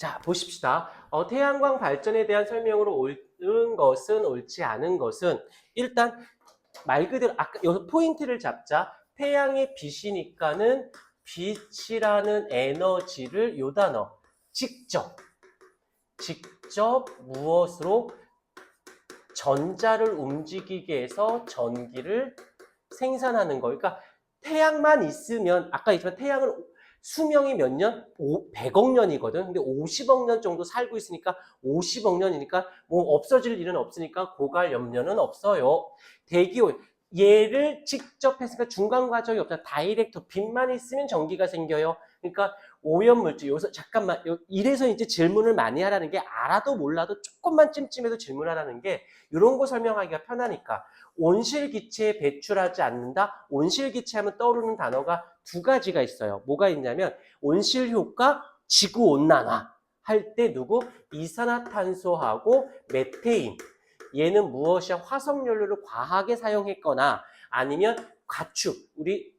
자, 보십시다. 어, 태양광 발전에 대한 설명으로 옳은 것은 옳지 않은 것은 일단 말 그대로 아까 여기서 포인트를 잡자. 태양의 빛이니까는 빛이라는 에너지를 요 단어 직접 직접 무엇으로 전자를 움직이게 해서 전기를 생산하는 거. 그러니까 태양만 있으면 아까 얘기했지만 태양은 수명이 몇 년? 오, 100억 년이거든. 근데 50억 년 정도 살고 있으니까 50억 년이니까 뭐 없어질 일은 없으니까 고갈 염려는 없어요. 대기오 얘를 직접 했으니까 중간 과정이 없잖아. 다이렉트 빛만 있으면 전기가 생겨요. 그러니까 오염물질 여기서 잠깐만 요- 이래서 이제 질문을 많이 하라는 게 알아도 몰라도 조금만 찜찜해도 질문하라는 게 이런 거 설명하기가 편하니까 온실기체에 배출하지 않는다. 온실기체 하면 떠오르는 단어가 두 가지가 있어요. 뭐가 있냐면 온실효과, 지구온난화 할 때 누구 이산화탄소하고 메테인 얘는 무엇이야 화석연료를 과하게 사용했거나 아니면 가축 우리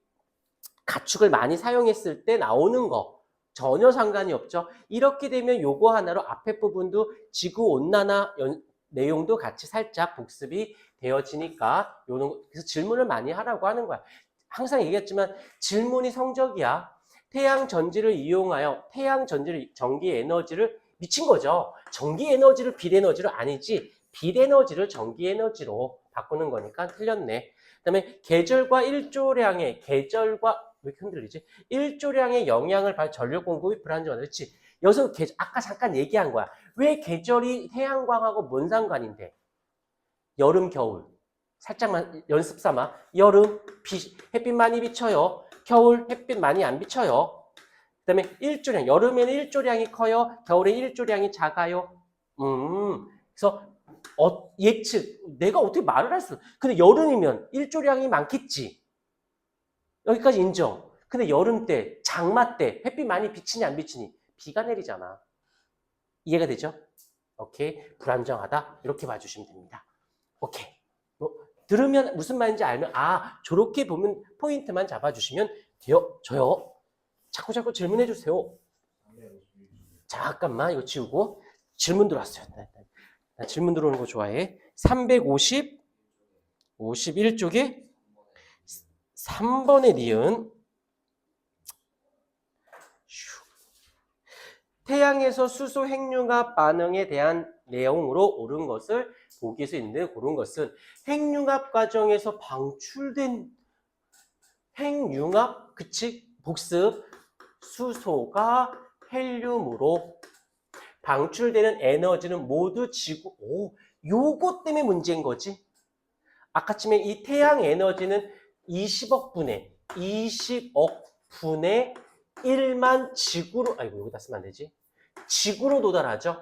가축을 많이 사용했을 때 나오는 거 전혀 상관이 없죠. 이렇게 되면 요거 하나로 앞에 부분도 지구 온난화 연- 내용도 같이 살짝 복습이 되어지니까 요런 거- 그래서 질문을 많이 하라고 하는 거야. 항상 얘기했지만 질문이 성적이야. 태양 전지를 이용하여 태양 전지를 전기 에너지를 미친 거죠. 전기 에너지를 빛 에너지로 아니지 빛 에너지를 전기 에너지로 바꾸는 거니까 틀렸네. 그다음에 계절과 일조량의 계절과 왜 이렇게 흔들리지? 일조량의 영향을 받아 전력 공급이 불안정하다. 그렇지? 여기서 계절, 아까 잠깐 얘기한 거야. 왜 계절이 태양광하고 뭔 상관인데? 여름, 겨울. 살짝만 연습 삼아. 여름, 비, 햇빛 많이 비쳐요. 겨울, 햇빛 많이 안 비쳐요. 그 다음에 일조량. 여름에는 일조량이 커요. 겨울에 일조량이 작아요. 음, 그래서 어, 예측. 내가 어떻게 말을 할 수. 근데 여름이면 일조량이 많겠지. 여기까지 인정. 근데 여름 때, 장마 때 햇빛 많이 비치니 안 비치니 비가 내리잖아. 이해가 되죠? 오케이. 불안정하다. 이렇게 봐주시면 됩니다. 오케이. 뭐, 들으면 무슨 말인지 알면 아 저렇게 보면 포인트만 잡아주시면 돼요. 저요. 자꾸 자꾸 질문해 주세요. 잠깐만 이거 지우고 질문 들어왔어요. 나, 나, 나 질문 들어오는 거 좋아해. 350 51쪽에 3번의 니은 슈. 태양에서 수소 핵융합 반응에 대한 내용으로 옳은 것을 보기 에서 있는데 그런 것은 핵융합 과정에서 방출된 핵융합 그치 복습 수소가 헬륨으로 방출되는 에너지는 모두 지구 오 요거 때문에 문제인 거지 아까쯤에 이 태양 에너지는 20억 분의 20억 분의 1만 지구로 아이고 여기다 쓰면 안 되지? 지구로 도달하죠?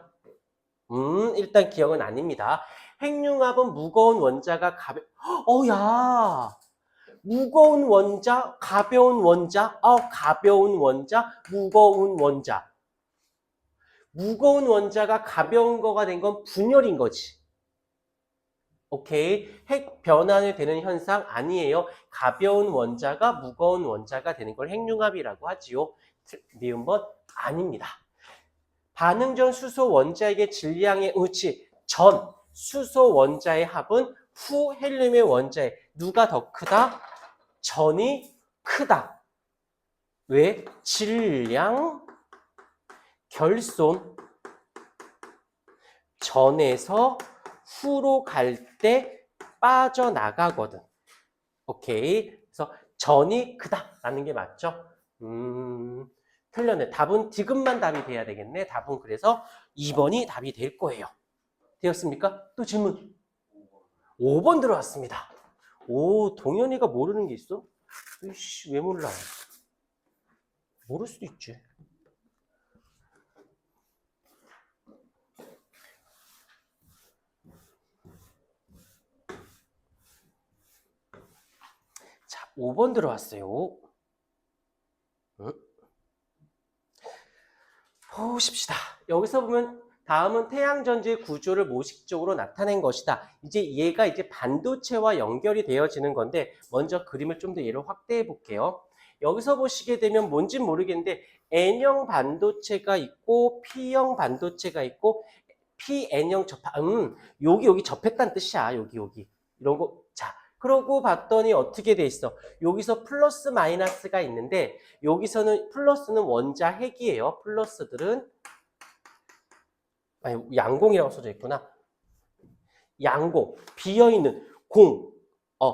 음 일단 기억은 아닙니다. 핵융합은 무거운 원자가 가벼 어야! 무거운 원자 가벼운 원자 어 가벼운 원자 무거운 원자. 무거운 원자가 가벼운 거가 된 건 분열인 거지 오케이. 핵 변환이 되는 현상 아니에요. 가벼운 원자가 무거운 원자가 되는 걸 핵융합이라고 하지요. 틀- 미운 번 아닙니다. 반응 전 수소 원자에게 질량의 우치 전 수소 원자의 합은 후 헬륨의 원자의 누가 더 크다? 전이 크다. 왜? 질량 결손 전에서 후로 갈 때 빠져나가거든. 오케이. 그래서 전이 크다라는 게 맞죠? 음, 틀렸네. 답은 지금만 답이 돼야 되겠네. 답은 그래서 2번이 답이 될 거예요. 되었습니까? 또 질문. 5번 들어왔습니다. 오, 동현이가 모르는 게 있어? 이씨, 왜 몰라? 모를 수도 있지. 자, 5번 들어왔어요. 응? 보십시다. 여기서 보면 다음은 태양전지의 구조를 모식적으로 나타낸 것이다. 이제 얘가 이제 반도체와 연결이 되어지는 건데 먼저 그림을 좀 더 얘를 확대해 볼게요. 여기서 보시게 되면 뭔진 모르겠는데 N형 반도체가 있고 P형 반도체가 있고 PN형 접하 음 여기 여기 접했다는 뜻이야 여기 여기 이런 거자 그러고 봤더니 어떻게 돼 있어? 여기서 플러스 마이너스가 있는데 여기서는 플러스는 원자 핵이에요. 플러스들은 아니 양공이라고 써져 있구나. 양공 비어 있는 공 어,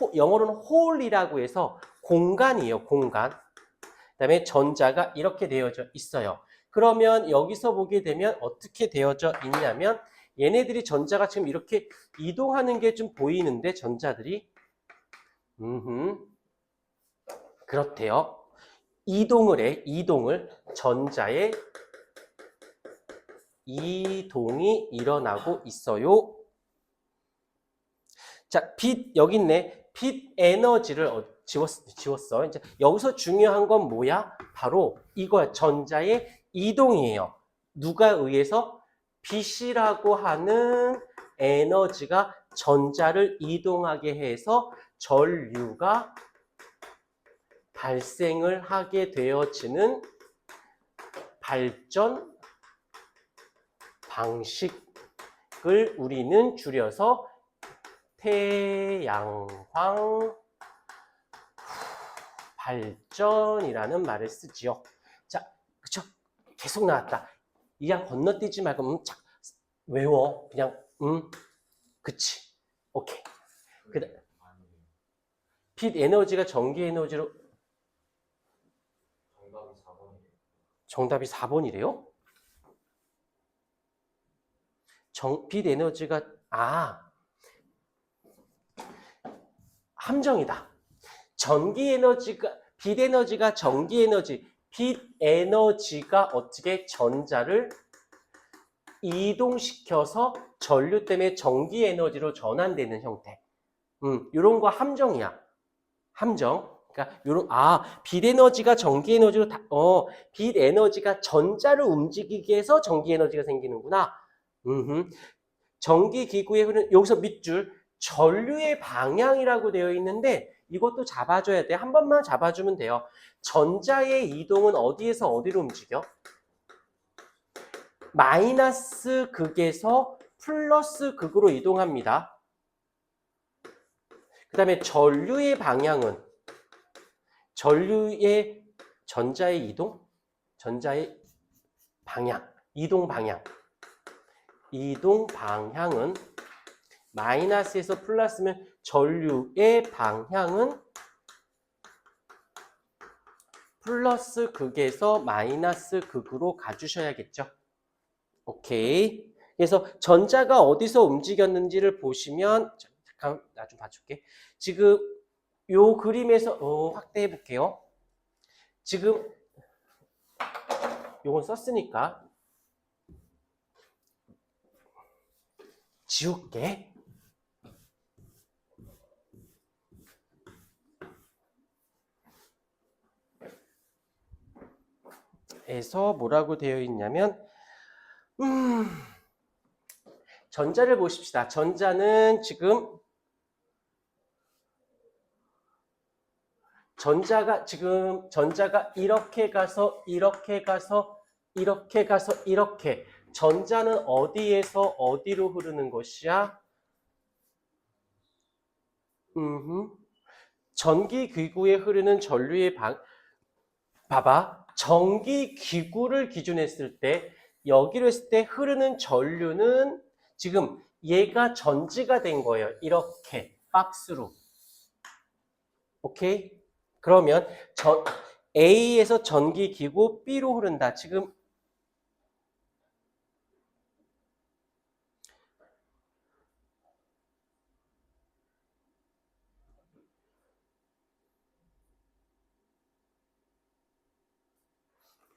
호- 영어로는 홀이라고 해서 공간이에요 공간. 그다음에 전자가 이렇게 되어져 있어요. 그러면 여기서 보게 되면 어떻게 되어져 있냐면 얘네들이 전자가 지금 이렇게 이동하는 게 좀 보이는데 전자들이 음흠. 그렇대요. 이동을 해 이동을 전자의 이동이 일어나고 있어요. 자, 빛 여기 있네. 빛 에너지를 어, 지웠, 지웠어. 이제 여기서 중요한 건 뭐야? 바로 이거야. 전자의 이동이에요. 누가 의해서 빛이라고 하는 에너지가 전자를 이동하게 해서 전류가 발생을 하게 되어지는 발전 방식을 우리는 줄여서 태양광 발전이라는 말을 쓰지요. 자, 그쵸? 계속 나왔다. 이양 건너뛰지 말고 음, 착 외워. 그냥 음, 그치. 오케이. 그다 빛 에너지가 전기 에너지로 정답이 4번이에요. 정답이 4번이래요? 정, 빛 에너지가 아 함정이다. 전기 에너지가 빛 에너지가 전기 에너지, 빛 에너지가 어떻게 전자를 이동시켜서 전류 때문에 전기 에너지로 전환되는 형태. 음, 이런 거 함정이야. 함정. 그러니까 요런 아, 빛 에너지가 전기 에너지로 다, 어, 빛 에너지가 전자를 움직이게 해서 전기 에너지가 생기는구나. 음흠. 전기 기구에 흐르는 여기서 밑줄 전류의 방향이라고 되어 있는데 이것도 잡아줘야 돼. 한 번만 잡아주면 돼요. 전자의 이동은 어디에서 어디로 움직여? 마이너스 극에서 플러스 극으로 이동합니다. 그 다음에 전류의 방향은 전류의 전자의 이동, 전자의 방향, 이동 방향. 이동 방향은 마이너스에서 플러스면 전류의 방향은 플러스 극에서 마이너스 극으로 가주셔야겠죠. 오케이. 그래서 전자가 어디서 움직였는지를 보시면 잠깐 나 좀 봐줄게. 지금 요 그림에서 어, 확대해 볼게요. 지금 요건 썼으니까 지울게. 에서 뭐라고 되어 있냐면 음, 전자를 보십시다. 전자는 지금 전자가 지금 전자가 이렇게 가서 이렇게 가서 이렇게 가서 이렇게 전자는 어디에서 어디로 흐르는 것이야? 음, 전기 기구에 흐르는 전류의 방 봐봐. 전기 기구를 기준했을 때 여기로 했을 때 흐르는 전류는 지금 얘가 전지가 된 거예요. 이렇게 박스로. 오케이? 그러면 전 A에서 전기 기구 B로 흐른다. 지금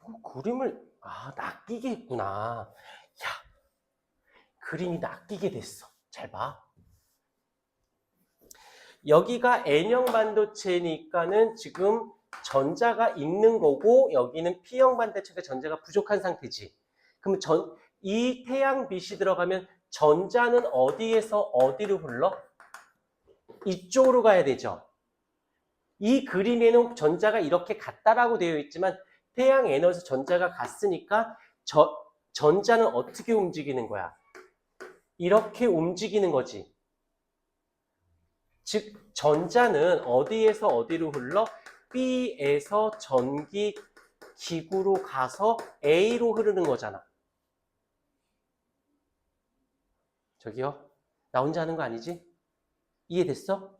어, 그림을 아 낚이게 했구나. 야 그림이 낚이게 됐어. 잘 봐. 여기가 N형 반도체니까는 지금 전자가 있는 거고 여기는 P형 반도체가 전자가 부족한 상태지. 그럼 전, 이 태양빛이 들어가면 전자는 어디에서 어디로 흘러? 이쪽으로 가야 되죠. 이 그림에는 전자가 이렇게 같다라고 되어 있지만 태양 에너지 전자가 같으니까 저, 전자는 어떻게 움직이는 거야? 이렇게 움직이는 거지. 즉 전자는 어디에서 어디로 흘러? B에서 전기 기구로 가서 A로 흐르는 거잖아. 저기요? 나 혼자 하는 거 아니지? 이해됐어?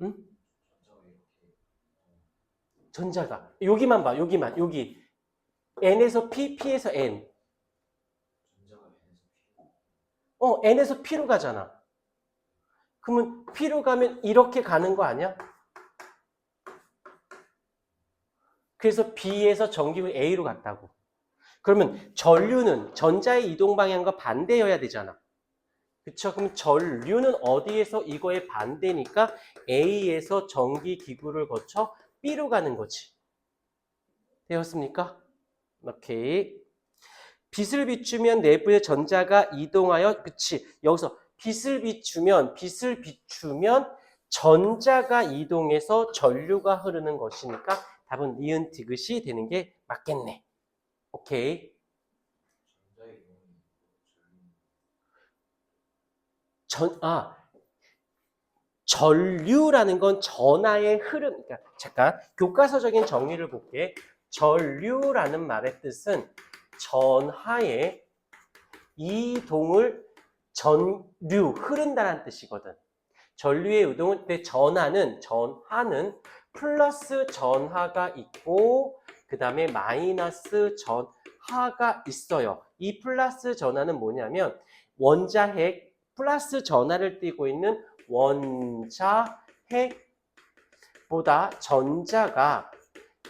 응? 전자가. 여기만 봐. 여기만. 여기. N에서 p, p에서 n. 어 n에서 p로 가잖아. 그러면 p로 가면 이렇게 가는 거 아니야? 그래서 b에서 전기는 a로 갔다고. 그러면 전류는 전자의 이동 방향과 반대여야 되잖아. 그쵸? 그럼 전류는 어디에서 이거의 반대니까 A에서 전기 기구를 거쳐 B로 가는 거지. 되었습니까? 오케이. 빛을 비추면 내부의 전자가 이동하여, 그치. 여기서 빛을 비추면, 빛을 비추면 전자가 이동해서 전류가 흐르는 것이니까 답은 니은 디귿이 되는 게 맞겠네. 오케이. 전, 아, 전류라는 건 전하의 흐름, 그러니까 잠깐 교과서적인 정의를 볼게. 전류라는 말의 뜻은 전하의 이동을 전류, 흐른다는 뜻이거든. 전류의 이동은 때 전하는 전하는 플러스 전하가 있고 그 다음에 마이너스 전하가 있어요. 이 플러스 전하는 뭐냐면 원자핵 플러스 전하를 띠고 있는 원자 핵보다 전자가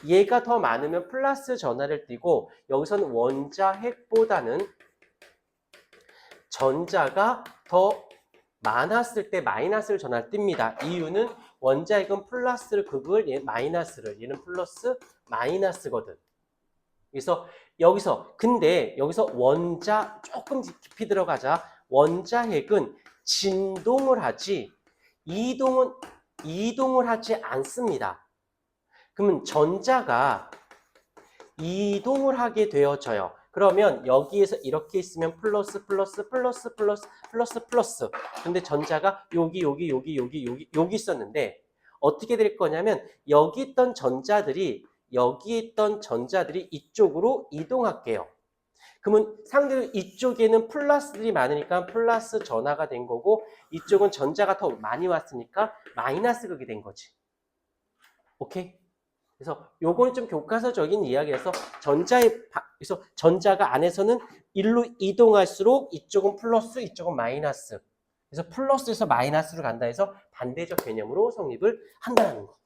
얘가 더 많으면 플러스 전하를 띠고 여기서는 원자 핵보다는 전자가 더 많았을 때 마이너스를 전하를 띱니다. 이유는 원자핵은 플러스를 극을 얘 마이너스를 얘는 플러스 마이너스거든. 그래서 여기서 근데 여기서 원자 조금 깊이 들어가자. 원자핵은 진동을 하지 이동은 이동을 하지 않습니다. 그러면 전자가 이동을 하게 되어져요. 그러면 여기에서 이렇게 있으면 플러스 플러스 플러스 플러스 플러스 플러스 근데 전자가 여기 여기 여기 여기 여기 여기 있었는데 어떻게 될 거냐면 여기 있던 전자들이 여기 있던 전자들이 이쪽으로 이동할게요. 그러면 상대로 이쪽에는 플러스들이 많으니까 플러스 전화가 된 거고 이쪽은 전자가 더 많이 왔으니까 마이너스 극이 된 거지. 오케이? 그래서 요거는 좀 교과서적인 이야기여서 전자의 바- 그래서 전자가 안에서는 일로 이동할수록 이쪽은 플러스 이쪽은 마이너스. 그래서 플러스에서 마이너스로 간다 해서 반대적 개념으로 성립을 한다는 거.